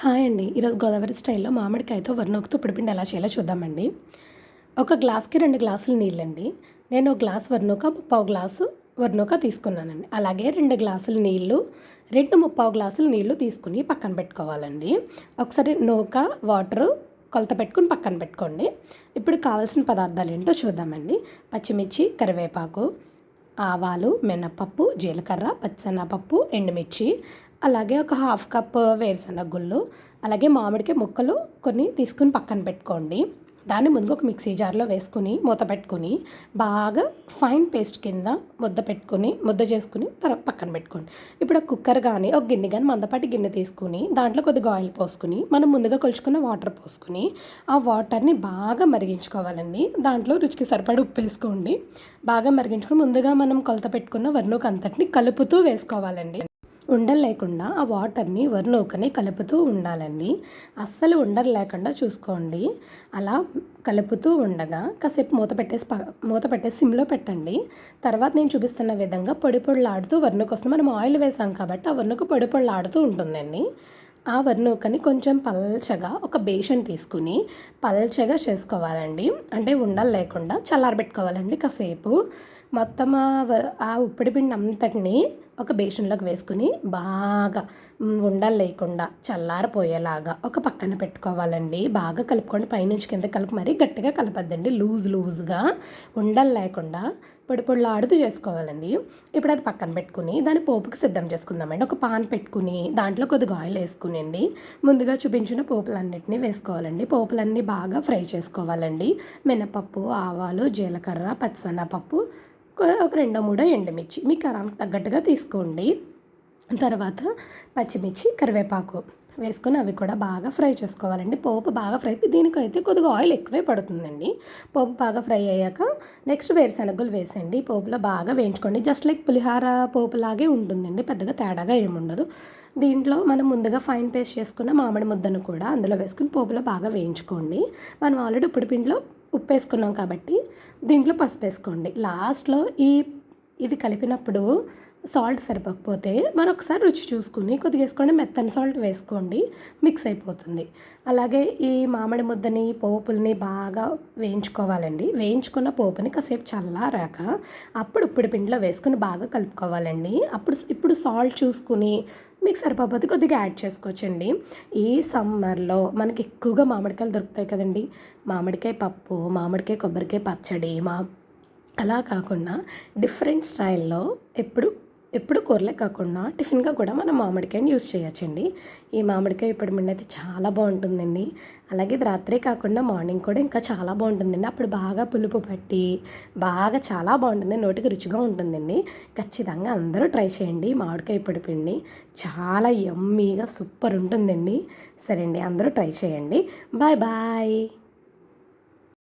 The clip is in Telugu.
హాయ్ అండి. ఈరోజు గోదావరి స్టైల్లో మామిడికాయతో వర్ణోకుతో పిడిపిండి ఎలా చేయాలో చూద్దామండి. ఒక గ్లాస్కి రెండు గ్లాసులు నీళ్ళండి. నేను ఒక గ్లాస్ వర్ణోక ముప్పావు గ్లాసు వర్ణోక తీసుకున్నానండి. అలాగే రెండు గ్లాసులు నీళ్ళు రెండు ముప్పావు గ్లాసులు నీళ్ళు తీసుకుని పక్కన పెట్టుకోవాలండి. ఒకసారి నూక వాటరు కొలత పెట్టుకుని పక్కన పెట్టుకోండి. ఇప్పుడు కావాల్సిన పదార్థాలు ఏంటో చూద్దామండి. పచ్చిమిర్చి కరివేపాకు ఆవాలు మినపప్పు జీలకర్ర పచ్చనపప్పు ఎండుమిర్చి అలాగే ఒక హాఫ్ కప్ వేరుశనగ గుళ్ళు అలాగే మామిడికాయ ముక్కలు కొన్ని తీసుకుని పక్కన పెట్టుకోండి. దాన్ని ముందు ఒక మిక్సీ జార్లో వేసుకుని మూత పెట్టుకుని బాగా ఫైన్ పేస్ట్ కింద ముద్ద పెట్టుకుని ముద్ద చేసుకుని తర్వాత పక్కన పెట్టుకోండి. ఇప్పుడు ఒక కుక్కర్ కానీ ఒక గిన్నె కానీ మందపాటి గిన్నె తీసుకుని దాంట్లో కొద్దిగా ఆయిల్ పోసుకుని మనం ముందుగా కొలుచుకున్న వాటర్ పోసుకుని ఆ వాటర్ని బాగా మరిగించుకోవాలండి. దాంట్లో రుచికి సరిపడి ఉప్పు వేసుకోండి. బాగా మరిగించుకుని ముందుగా మనం కొలత పెట్టుకున్న వర్ణుకు అంతటిని కలుపుతూ వేసుకోవాలండి. ఉండలు లేకుండా ఆ వాటర్ని వరినూకని కలుపుతూ ఉండాలండి. అస్సలు ఉండలు లేకుండా చూసుకోండి. అలా కలుపుతూ ఉండగా కాసేపు మూత పెట్టేసి మూత పెట్టేసి సిమ్లో పెట్టండి. తర్వాత నేను చూపిస్తున్న విధంగా పొడి పొడులాడుతూ వర్ణకు వస్తుంది. మనం ఆయిల్ వేసాం కాబట్టి ఆ వర్ణకు పొడి పొడులాడుతూ ఉంటుందండి. ఆ వరినూకని కొంచెం పల్చగా ఒక బేషన్ తీసుకుని పల్చగా చేసుకోవాలండి. అంటే ఉండలు లేకుండా చల్లారబెట్టుకోవాలండి కాసేపు. మొత్తం ఆ ఉప్పిడి పిండి అంతటిని ఒక బేషన్లోకి వేసుకుని బాగా ఉండలు లేకుండా చల్లారిపోయేలాగా ఒక పక్కన పెట్టుకోవాలండి. బాగా కలుపుకోండి. పైనుంచి కింద కలుపు మరీ గట్టిగా కలపద్దండి. లూజ్ లూజ్గా ఉండలు లేకుండా పొడి పొడిలాడుతూ చేసుకోవాలండి. ఇప్పుడు అది పక్కన పెట్టుకుని దాని పోపుకి సిద్ధం చేసుకుందామండి. ఒక పాన్ పెట్టుకుని దాంట్లో కొద్దిగా ఆయిల్ వేసుకునండి. ముందుగా చూపించిన పోపులన్నిటినీ వేసుకోవాలండి. పోపులన్నీ బాగా ఫ్రై చేసుకోవాలండి. మినపప్పు ఆవాలు జీలకర్ర పచ్చనపప్పు ఒక రెండో మూడో ఎండుమిర్చి. మీ కరానికి తగ్గట్టుగా తీసుకోండి. తర్వాత పచ్చిమిర్చి కరివేపాకు వేసుకొని అవి కూడా బాగా ఫ్రై చేసుకోవాలండి. పోపు బాగా ఫ్రై దీనికైతే కొద్దిగా ఆయిల్ ఎక్కువే పడుతుందండి. పోపు బాగా ఫ్రై అయ్యాక నెక్స్ట్ వేరుశనగలు వేసండి. పోపులో బాగా వేయించుకోండి. జస్ట్ లైక్ పులిహార పోపులాగే ఉంటుందండి. పెద్దగా తేడాగా ఏముండదు దీంట్లో మనం ముందుగా ఫైన్ పేస్ట్ చేసుకున్న మామిడి ముద్దను కూడా అందులో వేసుకుని పోపులో బాగా వేయించుకోండి. మనం ఆల్రెడీ ఇప్పుడు పిండిలో ఉప్పు వేసుకున్నాం కాబట్టి దీంట్లో పసుపు వేసుకోండి లాస్ట్లో ఈ ఇది కలిపినప్పుడు సాల్ట్ సరిపోకపోతే మరొకసారి రుచి చూసుకుని కొద్దిగా వేసుకోండి మెత్తని సాల్ట్ వేసుకోండి. మిక్స్ అయిపోతుంది. అలాగే ఈ మామిడి ముద్దని పోపుల్ని బాగా వేయించుకోవాలండి. వేయించుకున్న పోపుని కాసేపు చల్లారాక అప్పుడు ఇప్పుడు పిండిలో వేసుకుని బాగా కలుపుకోవాలండి. అప్పుడు ఇప్పుడు సాల్ట్ చూసుకుని మీకు సరిపోతే కొద్దిగా యాడ్ చేసుకోవచ్చండి. ఈ సమ్మర్లో మనకి ఎక్కువగా మామిడికాయలు దొరుకుతాయి కదండి. మామిడికాయ పప్పు మామిడికాయ కొబ్బరికాయ పచ్చడి మా అలా కాకుండా డిఫరెంట్ స్టైల్లో ఎప్పుడు ఎప్పుడు కూరలే కాకుండా టిఫిన్గా కూడా మనం మామిడికాయని యూస్ చేయొచ్చండి. ఈ మామిడికాయ ఇప్పుడు మిండి అయితే చాలా బాగుంటుందండి. అలాగే ఇది రాత్రే కాకుండా మార్నింగ్ కూడా ఇంకా చాలా బాగుంటుందండి. అప్పుడు బాగా పులుపు పట్టి బాగా చాలా బాగుంటుంది. నోటికి రుచిగా ఉంటుందండి. ఖచ్చితంగా అందరూ ట్రై చేయండి మామిడికాయ ఇప్పుడు పిండి. చాలా యమ్మీగా సూపర్ ఉంటుందండి. సరే అండి అందరూ ట్రై చేయండి. Bye bye.